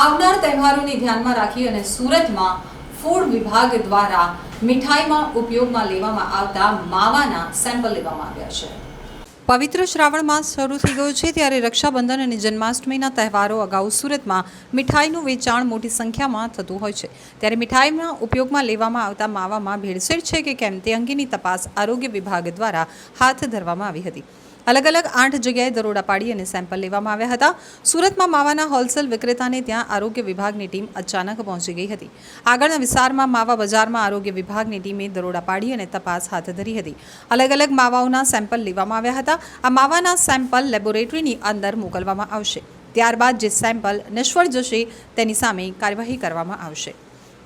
આવનાર તહેવારોને ધ્યાનમાં રાખી અને સુરતમાં ફૂડ વિભાગ દ્વારા મીઠાઈમાં ઉપયોગમાં લેવામાં આવતા માવાના સેમ્પલ લેવામાં આવ્યા છે. પવિત્ર શ્રાવણ માસ શરૂ થઈ ગયો છે ત્યારે રક્ષાબંધન અને જન્માષ્ટમીના તહેવારો અગાઉ સુરતમાં મીઠાઈનું વેચાણ મોટી સંખ્યામાં થતું હોય છે. ત્યારે મીઠાઈના ઉપયોગમાં લેવામાં આવતા માવામાં ભેળસેળ છે કે કેમ તે અંગેની તપાસ આરોગ્ય વિભાગ દ્વારા હાથ ધરવામાં આવી હતી. અલગ અલગ આઠ જગ્યાએ દરોડા પાડી અને સેમ્પલ લેવામાં આવ્યા હતા. સુરતમાં માવાના હોલસેલ વિક્રેતાને ત્યાં આરોગ્ય વિભાગની ટીમ અચાનક પહોંચી ગઈ હતી. આગળના વિસ્તારમાં માવા બજારમાં આરોગ્ય વિભાગની ટીમે દરોડા પાડી અને તપાસ હાથ ધરી હતી. અલગ અલગ માવાઓના સેમ્પલ લેવામાં આવ્યા હતા. આ માવાના સેમ્પલ લેબોરેટરીની અંદર મોકલવામાં આવશે. ત્યારબાદ જે સેમ્પલ નિષ્ફળ જશે તેની સામે કાર્યવાહી કરવામાં આવશે.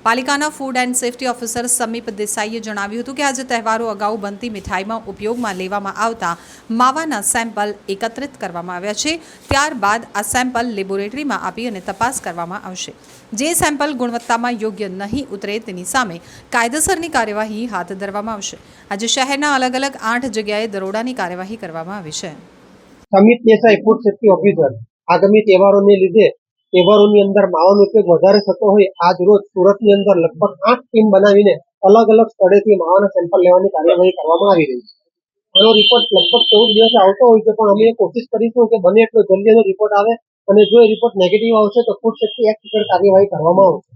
પાલિકાના food and safety officer Samip દેસાઈએ જણાવ્યું હતું કે આજે તહેવારો અગાઉ બનતી મીઠાઈમાં ઉપયોગમાં લેવામાં આવતા માવાના સેમ્પલ એકત્રિત કરવામાં આવ્યા છે. ત્યારબાદ આ સેમ્પલ લેબોરેટરીમાં આપી અને તપાસ કરવામાં આવશે. જે સેમ્પલ ગુણવત્તામાં યોગ્ય નહીં ઉતરે તેની સામે કાયદેસરની કાર્યવાહી હાથ ધરવામાં આવશે. આજે શહેરના અલગ અલગ આઠ જગ્યાએ દરોડાની કાર્યવાહી કરવામાં આવી છે. Samit Desai food safety officer આગામી તહેવારોને લીધે તહેવારોની અંદર માવાનો ઉપયોગ વધારે થતો હોય, આજ રોજ સુરતની અંદર લગભગ આઠ ટીમ બનાવીને અલગ અલગ સ્થળેથી માવાના સેમ્પલ લેવાની કાર્યવાહી કરવામાં આવી રહી છે. આનો રિપોર્ટ લગભગ ચૌદ દિવસે આવતો હોય છે, પણ અમે કોશિશ કરીશું કે બને એટલો જલ્દી એનો રિપોર્ટ આવે અને જો એ રિપોર્ટ નેગેટિવ આવશે તો ફૂડ સેફ્ટી એક્ટ હેઠળ કાર્યવાહી કરવામાં આવશે.